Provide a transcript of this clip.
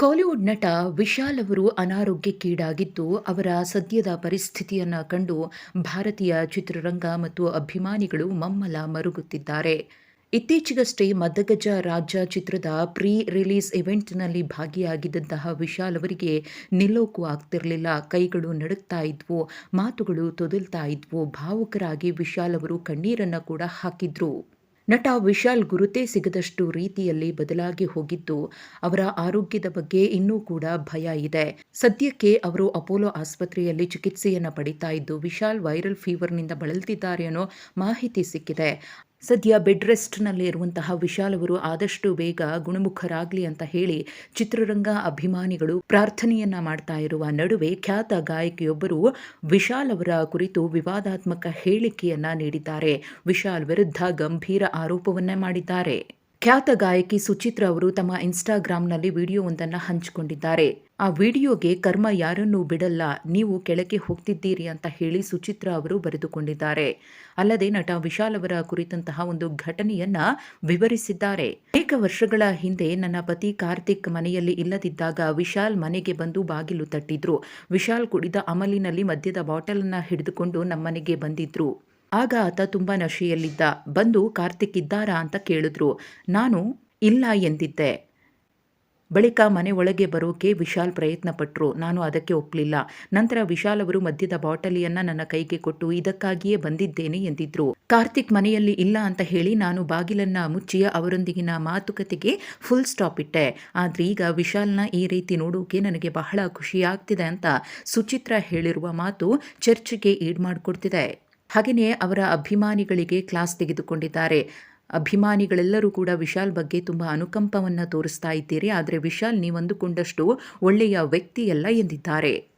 ಕಾಲಿವುಡ್ ನಟ ವಿಶಾಲ್ ಅವರು ಅನಾರೋಗ್ಯಕ್ಕೀಡಾಗಿದ್ದು ಅವರ ಸದ್ಯದ ಪರಿಸ್ಥಿತಿಯನ್ನು ಕಂಡು ಭಾರತೀಯ ಚಿತ್ರರಂಗ ಮತ್ತು ಅಭಿಮಾನಿಗಳು ಮಮ್ಮಲ ಮರುಗುತ್ತಿದ್ದಾರೆ. ಇತ್ತೀಚೆಗಷ್ಟೇ ಮದಗಜ ರಾಜ್ಯ ಚಿತ್ರದ ಪ್ರೀ ರಿಲೀಸ್ ಇವೆಂಟ್ನಲ್ಲಿ ಭಾಗಿಯಾಗಿದ್ದಂತಹ ವಿಶಾಲ್ ಅವರಿಗೆ ನಿಲ್ಲೋಕು ಆಗ್ತಿರಲಿಲ್ಲ. ಕೈಗಳು ನಡುಕ್ತಾ ಇದ್ವು, ಮಾತುಗಳು ತೊದಲ್ತಾ ಇದ್ವು. ಭಾವುಕರಾಗಿ ವಿಶಾಲ್ ಅವರು ಕಣ್ಣೀರನ್ನು ಕೂಡ ಹಾಕಿದ್ರು. ನಟ ವಿಶಾಲ್ ಗುರುತೇ ಸಿಗದಷ್ಟು ರೀತಿಯಲ್ಲಿ ಬದಲಾಗಿ ಹೋಗಿದ್ದು, ಅವರ ಆರೋಗ್ಯದ ಬಗ್ಗೆ ಇನ್ನೂ ಕೂಡ ಭಯ ಇದೆ. ಸದ್ಯಕ್ಕೆ ಅವರು ಅಪೋಲೋ ಆಸ್ಪತ್ರೆಯಲ್ಲಿ ಚಿಕಿತ್ಸೆಯನ್ನು ಪಡಿತಾ ಇದ್ದು, ವಿಶಾಲ್ ವೈರಲ್ ಫೀವರ್ನಿಂದ ಬಳಲ್ತಿದ್ದಾರೆ ಅನ್ನೋ ಮಾಹಿತಿ ಸಿಕ್ಕಿದೆ. ಸದ್ಯ ಬೆಡ್ ರೆಸ್ಟ್ನಲ್ಲಿ ಇರುವಂತಹ ವಿಶಾಲ್ ಅವರು ಆದಷ್ಟು ಬೇಗ ಗುಣಮುಖರಾಗ್ಲಿ ಅಂತ ಹೇಳಿ ಚಿತ್ರರಂಗ ಅಭಿಮಾನಿಗಳು ಪ್ರಾರ್ಥನೆಯನ್ನ ಮಾಡ್ತಾ ಇರುವ ನಡುವೆ ಖ್ಯಾತ ಗಾಯಕಿಯೊಬ್ಬರು ವಿಶಾಲ್ ಅವರ ಕುರಿತು ವಿವಾದಾತ್ಮಕ ಹೇಳಿಕೆಯನ್ನ ನೀಡಿದ್ದಾರೆ. ವಿಶಾಲ್ ವಿರುದ್ಧ ಗಂಭೀರ ಆರೋಪವನ್ನೇ ಮಾಡಿದ್ದಾರೆ. ಖ್ಯಾತ ಗಾಯಕಿ ಸುಚಿತ್ರ ಅವರು ತಮ್ಮ ಇನ್ಸ್ಟಾಗ್ರಾಂನಲ್ಲಿ ವಿಡಿಯೋವೊಂದನ್ನು ಹಂಚಿಕೊಂಡಿದ್ದಾರೆ. ಆ ವಿಡಿಯೋಗೆ ಕರ್ಮ ಯಾರನ್ನೂ ಬಿಡಲ್ಲ, ನೀವು ಕೆಳಗೆ ಹೋಗ್ತಿದ್ದೀರಿ ಅಂತ ಹೇಳಿ ಸುಚಿತ್ರ ಅವರು ಬರೆದುಕೊಂಡಿದ್ದಾರೆ. ಅಲ್ಲದೆ ನಟ ವಿಶಾಲ್ ಅವರ ಕುರಿತಂತಹ ಒಂದು ಘಟನೆಯನ್ನ ವಿವರಿಸಿದ್ದಾರೆ. ಅನೇಕ ವರ್ಷಗಳ ಹಿಂದೆ ನನ್ನ ಪತಿ ಕಾರ್ತಿಕ್ ಮನೆಯಲ್ಲಿ ಇಲ್ಲದಿದ್ದಾಗ ವಿಶಾಲ್ ಮನೆಗೆ ಬಂದು ಬಾಗಿಲು ತಟ್ಟಿದ್ರು. ವಿಶಾಲ್ ಕುಡಿದ ಅಮಲಿನಲ್ಲಿ ಮದ್ಯದ ಬಾಟಲ್ ಅನ್ನ ಹಿಡಿದುಕೊಂಡು ನಮ್ಮನೆಗೆ ಬಂದಿದ್ರು. ಆಗ ಆತ ತುಂಬ ನಶೆಯಲ್ಲಿದ್ದ. ಬಂದು ಕಾರ್ತಿಕ್ ಇದ್ದಾರಾ ಅಂತ ಕೇಳಿದ್ರು. ನಾನು ಇಲ್ಲ ಎಂದಿದ್ದೆ. ಬಳಿಕ ಮನೆ ಒಳಗೆ ಬರೋಕೆ ವಿಶಾಲ್ ಪ್ರಯತ್ನ ಪಟ್ಟರು ನಾನು ಅದಕ್ಕೆ ಒಪ್ಪಲಿಲ್ಲ ನಂತರ ವಿಶಾಲ್ ಅವರು ಮದ್ಯದ ಬಾಟಲಿಯನ್ನ ನನ್ನ ಕೈಗೆ ಕೊಟ್ಟು ಇದಕ್ಕಾಗಿಯೇ ಬಂದಿದ್ದೇನೆ ಎಂದಿದ್ರು. ಕಾರ್ತಿಕ್ ಮನೆಯಲ್ಲಿ ಇಲ್ಲ ಅಂತ ಹೇಳಿ ನಾನು ಬಾಗಿಲನ್ನ ಮುಚ್ಚಿ ಅವರೊಂದಿಗಿನ ಮಾತುಕತೆಗೆ ಫುಲ್ ಸ್ಟಾಪ್ ಇಟ್ಟೆ. ಆದ್ರೆ ಈಗ ವಿಶಾಲ್ನ ಈ ರೀತಿ ನೋಡೋಕೆ ನನಗೆ ಬಹಳ ಖುಷಿಯಾಗ್ತಿದೆ ಅಂತ ಸುಚಿತ್ರ ಹೇಳಿರುವ ಮಾತು ಚರ್ಚೆಗೆ ಈಡ್ ಮಾಡಿಕೊಡ್ತಿದೆ. ಹಾಗೆಯೇ ಅವರ ಅಭಿಮಾನಿಗಳಿಗೆ ಕ್ಲಾಸ್ ತೆಗೆದುಕೊಂಡಿದ್ದಾರೆ. ಅಭಿಮಾನಿಗಳೆಲ್ಲರೂ ಕೂಡ ವಿಶಾಲ್ ಬಗ್ಗೆ ತುಂಬ ಅನುಕಂಪವನ್ನು ತೋರಿಸ್ತಾ ಇದ್ದೀರಿ. ಆದರೆ ವಿಶಾಲ್ ನೀವಂದುಕೊಂಡಷ್ಟು ಒಳ್ಳೆಯ ವ್ಯಕ್ತಿಯಲ್ಲ ಎಂದಿದ್ದಾರೆ.